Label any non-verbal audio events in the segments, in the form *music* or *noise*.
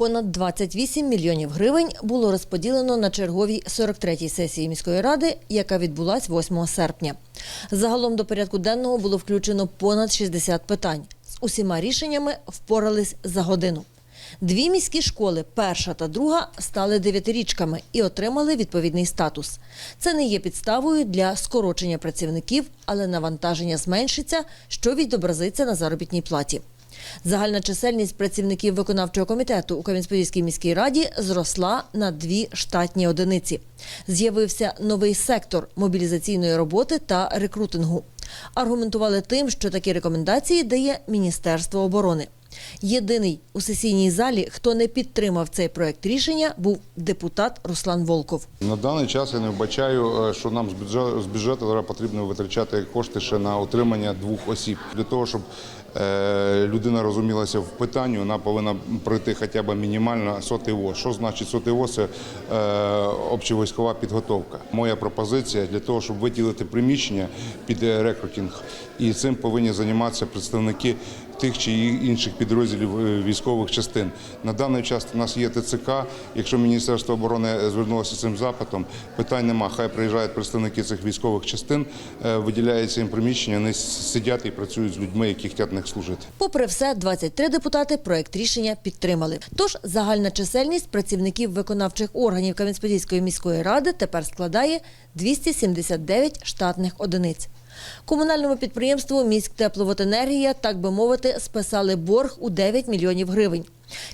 Понад 28 мільйонів гривень було розподілено на черговій 43-й сесії міської ради, яка відбулась 8 серпня. Загалом до порядку денного було включено понад 60 питань. З усіма рішеннями впорались за годину. Дві міські школи, перша та друга, стали дев'ятирічками і отримали відповідний статус. Це не є підставою для скорочення працівників, але навантаження зменшиться, що відобразиться на заробітній платі. Загальна чисельність працівників виконавчого комітету у Кам'янець-Подільській міській раді зросла на дві штатні одиниці. З'явився новий сектор мобілізаційної роботи та рекрутингу. Аргументували тим, що такі рекомендації дає Міністерство оборони. Єдиний у сесійній залі, хто не підтримав цей проект рішення, був депутат Руслан Волков. На даний час я не вбачаю, е, що нам з бюджету, потрібно витрачати кошти ще на утримання двох осіб. Для того, щоб е, людина розумілася в питанні, вона повинна пройти хоча б мінімально сотий ВОЗ. Що значить сотий ВОЗ? Це е, общовійськова підготовка. Моя пропозиція для того, щоб виділити приміщення під рекрутинг, і цим повинні займатися представники тих чи інших підрозділів е, військових частин. На даний час у нас є ТЦК. Якщо Міністерство оборони звернулося цим запитом, питань нема. Хай приїжджають представники цих військових частин, е, виділяється їм приміщення, вони сидять і працюють з людьми, які хочуть них служити. Попри все, 23 депутати проект рішення підтримали. Тож загальна чисельність працівників виконавчих органів Кам'янець-Подільської міської ради тепер складає 279 штатних одиниць. Комунальному підприємству «Міськтепловоденергія», так би мовити, списали борг у 9 мільйонів гривень.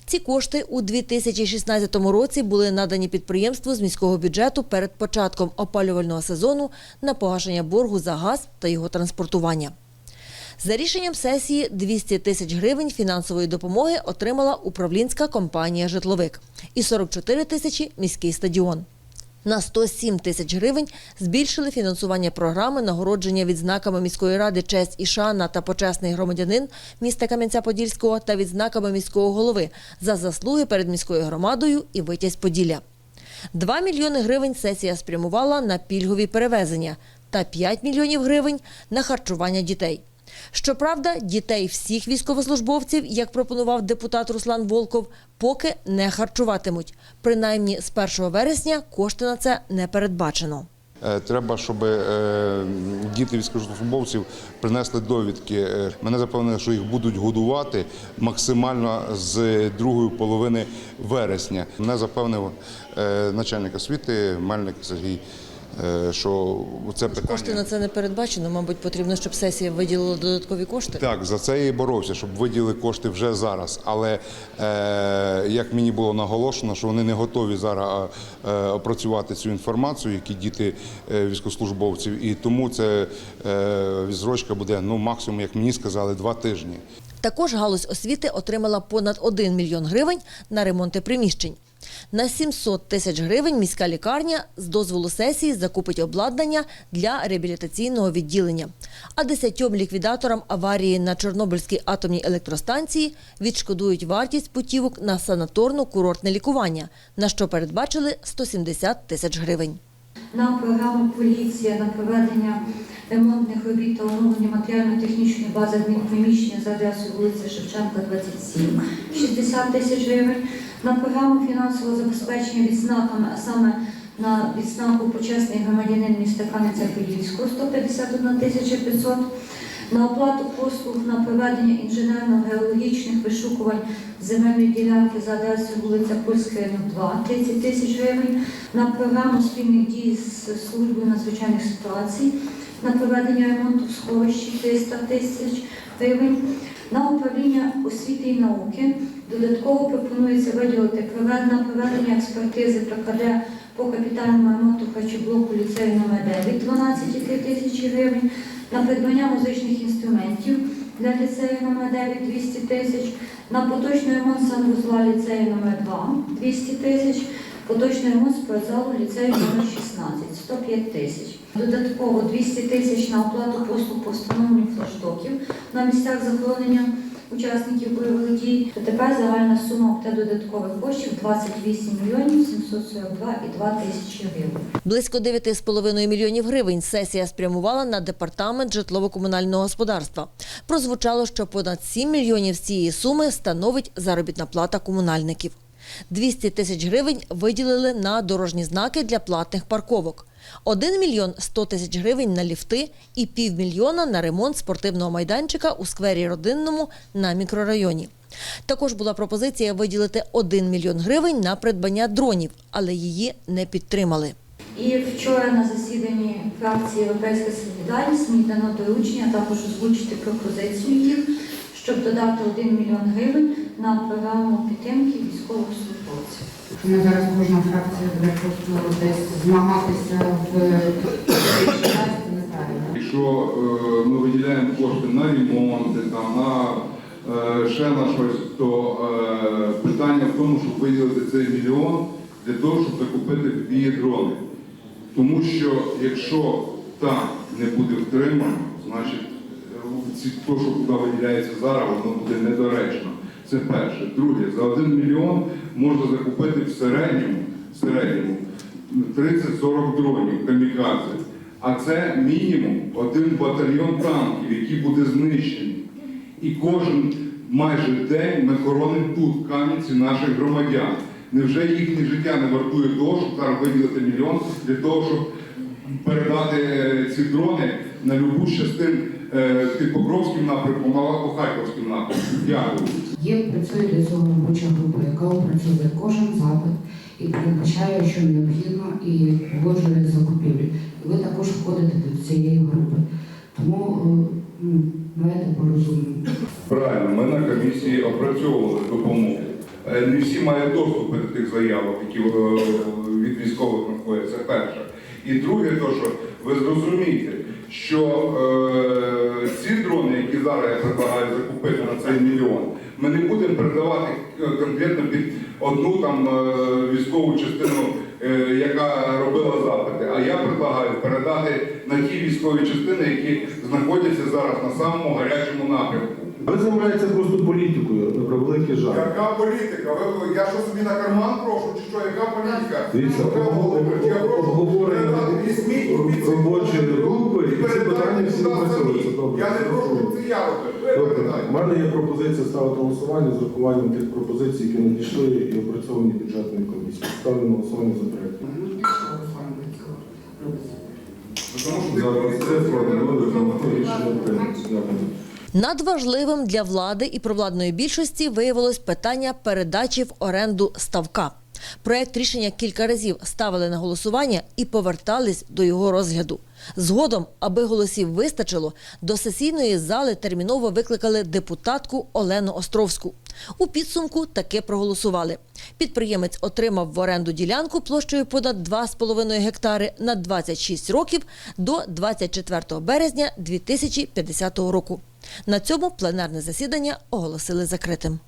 Ці кошти у 2016 році були надані підприємству з міського бюджету перед початком опалювального сезону на погашення боргу за газ та його транспортування. За рішенням сесії 200 тисяч гривень фінансової допомоги отримала управлінська компанія «Житловик» і 44 тисячі – міський стадіон. На 107 тисяч гривень збільшили фінансування програми нагородження відзнаками міської ради «Честь і шана» та почесний громадянин міста Кам'янця-Подільського та відзнаками міського голови за заслуги перед міською громадою і витязь Поділля. 2 мільйони гривень сесія спрямувала на пільгові перевезення та 5 мільйонів гривень на харчування дітей. Щоправда, дітей всіх військовослужбовців, як пропонував депутат Руслан Волков, поки не харчуватимуть. Принаймні з 1 вересня кошти на це не передбачено. Е, Треба, щоб е, діти військовослужбовців принесли довідки. Е, Мене запевнили, що їх будуть годувати максимально з другої половини вересня. Мене запевнив начальник освіти Мельник Сергій, що це Кошти на це не передбачено. Мабуть, потрібно, щоб сесія виділила додаткові кошти. Так, за це я і боровся, щоб виділили кошти вже зараз. Але е, як мені було наголошено, що вони не готові зараз е, опрацювати цю інформацію, які діти е, військовослужбовців, і тому це е, зрочка буде ну максимум, як мені сказали, два тижні. Також галузь освіти отримала понад 1 мільйон гривень на ремонти приміщень. На 700 тисяч гривень міська лікарня з дозволу сесії закупить обладнання для реабілітаційного відділення. А десятьом ліквідаторам аварії на Чорнобильській атомній електростанції відшкодують вартість путівок на санаторно-курортне лікування, на що передбачили 170 тисяч гривень. на програму поліція на проведення ремонтних робіт та оновлення матеріально-технічної бази адмінприміщення за адресою вулиця Шевченка, 27, 60 тисяч гривень, на програму фінансового забезпечення відзнаками, а саме на відзнаку почесний громадянин міста Кам'янця-Подільського 151 тисяча 500, на оплату послуг на проведення інженерно-геологічних вишукувань земельної ділянки за адресою вулиця Польська, ринок 2, 30 тисяч гривень, на програму спільних дій з службою надзвичайних ситуацій, на проведення ремонту в сховищі 300 тисяч гривень, на управління освіти і науки. Додатково пропонується виділити на проведення експертизи ПКД по капітальному ремонту харчоблоку ліцею номер 9 12,3 тисячі гривень, на придбання музичних інструментів для ліцею номер 9 200 тисяч, на поточний ремонт санвузла ліцею номер 2 200 тисяч, поточний ремонт спортзалу ліцею номер 16 105 тисяч. Додатково 200 тисяч на оплату послуг по встановленню флаштоків на місцях захоронення учасників бойових дій. Тепер загальна сума та додаткових коштів 28 мільйонів 742,2 тисячі гривень. Близько 9,5 мільйонів гривень сесія спрямувала на департамент житлово-комунального господарства. Прозвучало, що понад 7 мільйонів з цієї суми становить заробітна плата комунальників. 200 тисяч гривень виділили на дорожні знаки для платних парковок. 1 мільйон 100 тисяч гривень на ліфти і півмільйона на ремонт спортивного майданчика у сквері родинному на мікрорайоні. Також була пропозиція виділити 1 мільйон гривень на придбання дронів, але її не підтримали. І вчора на засіданні фракції Європейська Солідарність мені дано доручення також озвучити пропозицію їх, щоб додати 1 мільйон гривень на програму підтримки військових службовців. Ми зараз кожна фракція буде просто десь змагатися в *clears throat* неправильно. Якщо е, ми виділяємо кошти на ремонти, там, на е, ще на щось, то е, питання в тому, щоб виділити цей мільйон для того, щоб закупити дрони. Тому що якщо так не буде втримано, значить е, ці, то, що туди виділяється зараз, воно буде недоречно. Це перше. Друге, за один мільйон можна закупити в середньому, в середньому 30-40 дронів камікадзе. А це мінімум один батальйон танків, який буде знищений. І кожен майже день ми хоронимо тут в Кам'янці наших громадян. Невже їхнє життя не вартує того, щоб зараз виділити мільйон для того, щоб передати е, ці дрони на любу з частин е, під Покровським напрямком, а по Харківським напрямком? Дякую. Є працює для цього робоча група, яка опрацьовує кожен запит і передбачає, що необхідно, і погоджує закупівлі. Ви також входите до цієї групи. Тому е, ну, давайте порозуміємо. Правильно, ми на комісії опрацьовували допомогу. Е, Не всі мають доступ до тих заявок, які е, від військових знаходяться. Перше. І друге, то, що ви зрозумієте, що зараз я предлагаю закупити на цей мільйон, ми не будемо передавати е, конкретно під одну там е, військову частину, е, яка робила запити. А я предлагаю передати на ті військові частини, які знаходяться зараз на самому гарячому напрямку. Ви займаєтеся просто політикою, на превеликий жаль. Яка політика? Ви, я що собі на карман прошу, чи що, яка політика? Дивіться, обговорення робочої групи, передайте питання всі туди самі. Добре. Я не прошу, це я. Добре. У мене є пропозиція ставити голосування з урахуванням тих пропозицій, які надійшли і опрацьовані бюджетною комісією. Ставлю на голосування за рішення прийнято. Дякую. Надважливим для влади і провладної більшості виявилось питання передачі в оренду ставка. Проект рішення кілька разів ставили на голосування і повертались до його розгляду. Згодом, аби голосів вистачило, до сесійної зали терміново викликали депутатку Олену Островську. У підсумку таки проголосували. Підприємець отримав в оренду ділянку площею понад 2,5 гектари на 26 років до 24 березня 2050 року. На цьому пленарне засідання оголосили закритим.